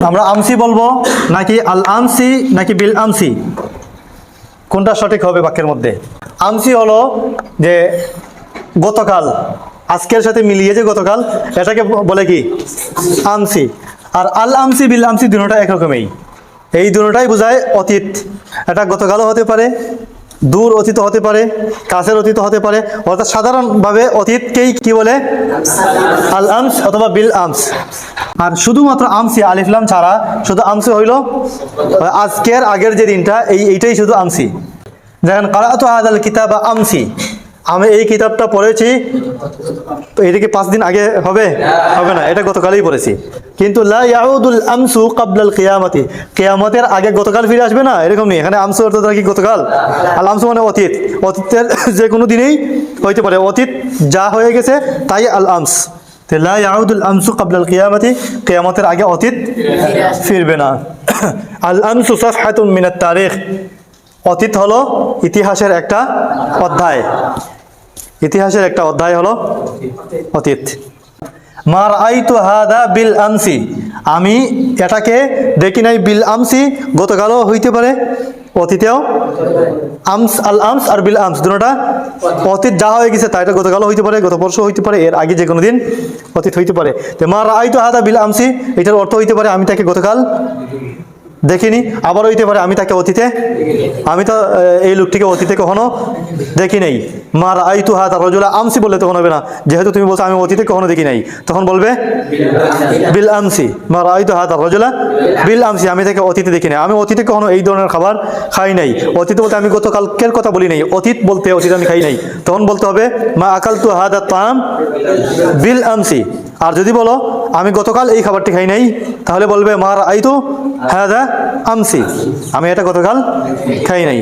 আমরা আমসি বলব নাকি আল আমসি নাকি বিল আমসি? কোনটা সঠিক হবে বাক্যের মধ্যে? আমসি হলো যে গতকাল, আজকের সাথে মিলিয়ে যে গতকাল, এটাকে বলে কি? আমসি। আর আল আমসি, বিল আমসি দুটোটা একরকমই। এই দুটোটাই বোঝায় অতীত। এটা গতকালও হতে পারে দূর অতীত হতে পারে, কাছের অতীত হতে পারে, অর্থাৎ সাধারণভাবে অতীতকেই কি বলে? আল আমস অথবা বিল আমস আর শুধুমাত্র আমসি আলিফলাম ছাড়া শুধু আমসি হইল, আজকের আগের যে দিনটা, এই এইটাই শুধু আমসি দেখেন কারাতু আদাল কিতাব আমসি আমি এই কিতাবটা পড়েছি, তো এটা কি পাঁচ দিন আগে হবে? হবে না, এটা গতকালই পড়েছি। কিন্তু লা ইয়াউদুল আমসু কাবলাল কিয়ামতি, কেয়ামতের আগে গতকাল ফিরে আসবে না? এরকম নেই এখানে আমসু অর্থাৎ কি গতকাল? আল আমসু মানে অতীত। অতীতের যে কোনো দিনেই হইতে পারে। অতীত যা হয়ে গেছে, তাই আল আমস। তো আমসু কাবলাল কিয়ামতি, কিয়ামতের আগে অতীত ফিরবে না। আল আমসু সাফহাতুন মিনাত তারিখ। অতীত হলো ইতিহাসের একটা অধ্যায়। ইতিহাসের একটা অধ্যায় হলো অতীত। মার আই আইতু হাদা বিল আমসি। আমি এটাকে দেখি নাই বিল আমসি, গতকালও হইতে পারে, অতীতেও। আমস, আল আমস আর বিল আমস, দুটোটা অতীত যা হয়ে গেছে তা এটা গতকালও হইতে পারে, গত পরশু হইতে পারে, এর আগে যে কোনো দিন অতীত হইতে পারে। তো মার আইতু হাদা বিল আমসি, এটার অর্থ হইতে পারে আমি তাকে গতকাল দেখিনি আবার হইতে পারে, আমি তাকে অতীতে, আমি তো এই লোকটিকে অতীতে কখনো দেখি নাই। মার আইতু হাত রজুলা, আমসি বললে তখন হবে না। যেহেতু তুমি বলছো, আমি অতীতে কখনো দেখি নাই। তখন বলবে, বিল আমসি। মার আইতু হাত রজুলা, বিল আমসি, আমি তাকে অতীতে দেখি নাই। আমি অতীতে কখনো এই ধরনের খাবার খাই নাই। অতীতে বলতে আমি গতকালকের কথা বলি নাই। অতীত বলতে অতীত আমি খাই নাই। তখন বলতে হবে, মা আকাল তু হাত তাম বিল আমসি। আর যদি বলো আমি গতকাল এই খাবারটি খাই নাই। তাহলে বলবে মার আইতু হ্যাঁ আমসি? আমি এটা গতকাল খাই নাই।